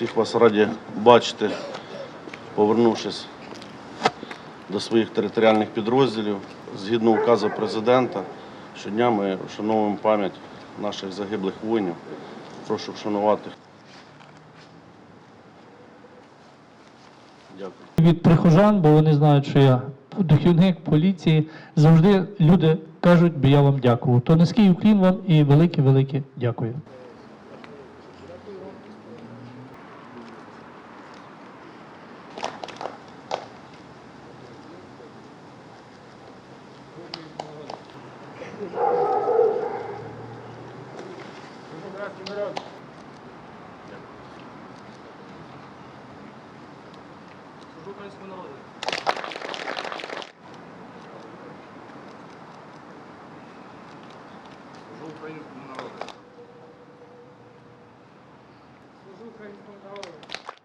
Всіх вас раді бачити, повернувшись до своїх територіальних підрозділів. Згідно указу президента, щодня ми вшановуємо пам'ять наших загиблих воїнів. Прошу вшанувати. Дякую. від прихожан, бо вони знають, що я духівник поліції. Завжди люди кажуть, би я вам дякував. То низький уклін вам і велике-велике дякую.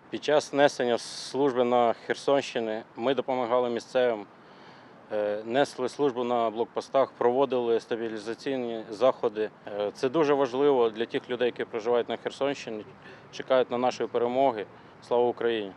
Під час несення служби на Херсонщині ми допомагали місцевим, несли службу на блокпостах, проводили стабілізаційні заходи. Е, Це дуже важливо для тих людей, які проживають на Херсонщині, чекають на нашої перемоги. Слава Україні!